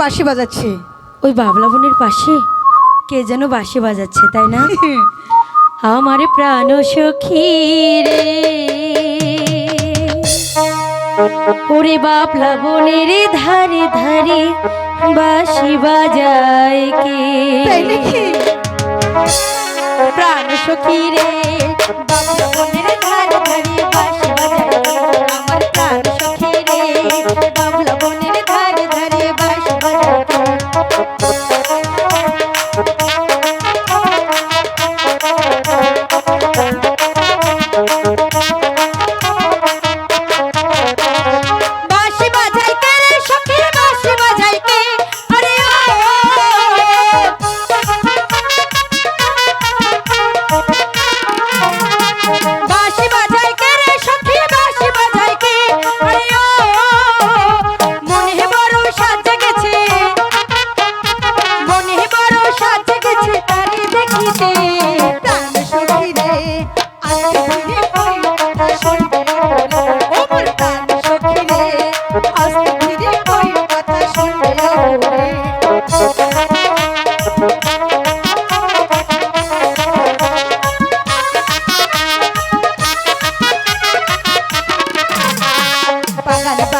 বাঁশি বাজাচ্ছে। ওই বাবলা বোনের পাশে? কে যেন বাঁশি বাজাচ্ছে তাই না? আমার প্রাণ সখী রে। ওরে বাবলা বোনের ধারে ধারে বাঁশি বাজায় কে? প্রাণ সখী রে বাবলা Đã.